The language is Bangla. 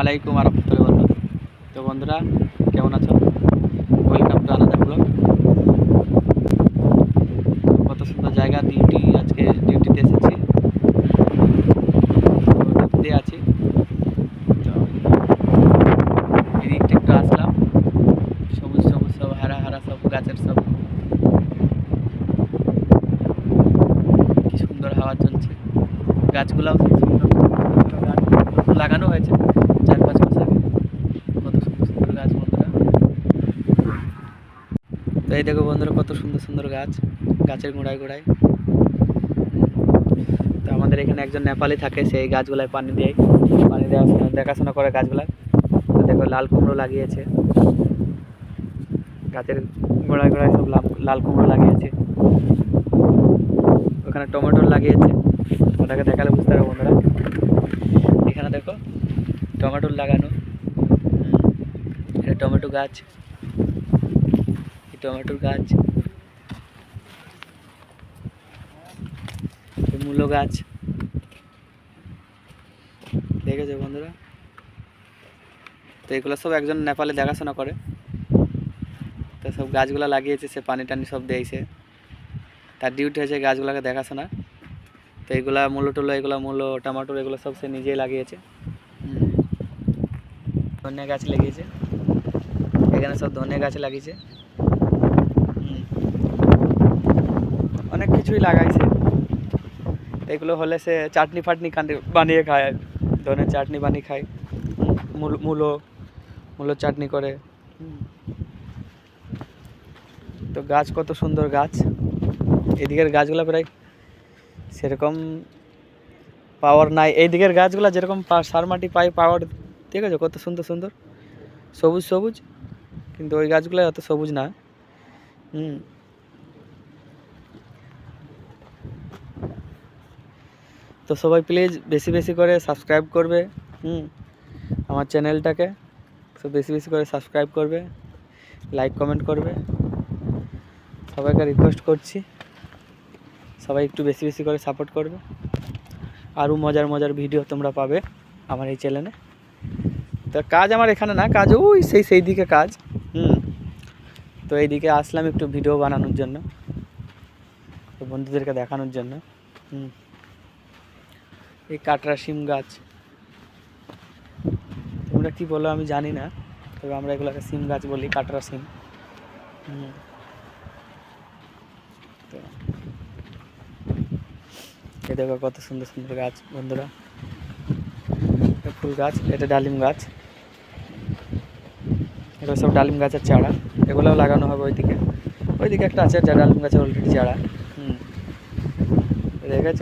আলাইকুম আরহামতুল্লাহ তো বন্ধুরা, কেমন আছো? ওয়েলকাম টু আনাদার ব্লগ কত সুন্দর জায়গা ডিউটি আজকে ডিউটিতে এসেছি। ডিউটিতে আছি। এদিকটা একটু আসলাম। সবুজ সবুজ সব, হারা হারা সব, গাছের সব। কি সুন্দর হাওয়া চলছে। গাছগুলাও সুন্দর। লাগানো হয়েছে চার পাঁচ মাস আগে কত সুন্দর সুন্দর গাছ বন্ধুরা তো এই দেখো বন্ধুরা, কত সুন্দর সুন্দর গাছ, গাছের গোড়ায় গোড়ায়। তো আমাদের এখানে একজন নেপালি থাকে সেই গাছগুলায় পানি দেয়। পানি দেওয়া দেখাশোনা করে গাছগুলা। তো দেখো লাল কুমড়ো লাগিয়েছে। গাছের গোড়ায় গোড়ায় সব লাল কুমড়ো লাগিয়েছে। ওখানে টমেটো লাগিয়েছে। ওটাকে দেখালে বুঝতে পারবে বন্ধুরা। এখানে দেখো টমেটোর লাগানো। এটা টমেটো গাছ। টমেটোর গাছ। মূলো গাছ। দেখেছ বন্ধুরা? তো এগুলো সব একজন নেপালে দেখাশোনা করে। তো সব গাছগুলো লাগিয়েছে, সে পানি টানি সব দিয়েছে। তার ডিউটি হয়েছে গাছগুলোকে দেখাশোনা। তো এগুলা মূলো টুলো, এগুলো মূলো, টমাটোর এগুলো সব সে নিজেই লাগিয়েছে। ধনে গাছ লাগিয়েছে। এখানে সব ধনে গাছ লাগিয়েছে হুম। অনেক কিছুই লাগাইছে। এগুলো হলে সে চাটনি ফাটনি বানিয়ে খায় ধনে চাটনি বানিয়ে খায়। মূল- মূলো চাটনি করে। তো গাছ কত সুন্দর গাছ। এদিকের গাছগুলো প্রায় সেরকম পাওয়ার নাই। এই দিকের গাছগুলো যেরকম সার মাটি পাই পাওয়ার ঠিক আছে কত সুন্দর সুন্দর? সবুজ সবুজ। কিন্তু ওই গাছগুলো অত সবুজ না। হুম। তো সবাই প্লিজ বেশি বেশি করে সাবস্ক্রাইব করবে, হুম? আমার চ্যানেলটাকে তো বেশি বেশি করে সাবস্ক্রাইব করবে লাইক কমেন্ট করবে। সবাইকে রিকোয়েস্ট করছি, সবাই একটু বেশি বেশি করে সাপোর্ট করবে। আরও মজার মজার ভিডিও তোমরা পাবে আমার এই চ্যানেলে তো কাজ আমার এখানে না, কাজ ওই সেই সেই দিকে কাজ, হুম? তো এইদিকে আসলাম একটু ভিডিও বানানোর জন্য তো বন্ধুদেরকে দেখানোর জন্য, হুম? এই কাটরা শিম গাছ। তোমরা কী বলো, আমি জানি না। তবে আমরা এগুলোকে সিম গাছ বলি কাটরা সিম তো এই দেখো কত সুন্দর সুন্দর গাছ, বন্ধুরা। ফুল গাছ, এটা ডালিম গাছ। এগুলো সব ডালিম গাছের চারা। এগুলোও লাগানো হবে ওইদিকে। ওইদিকে একটা আছে, যা ডালিম গাছের অলরেডি চারা। হুম। দেখেছ?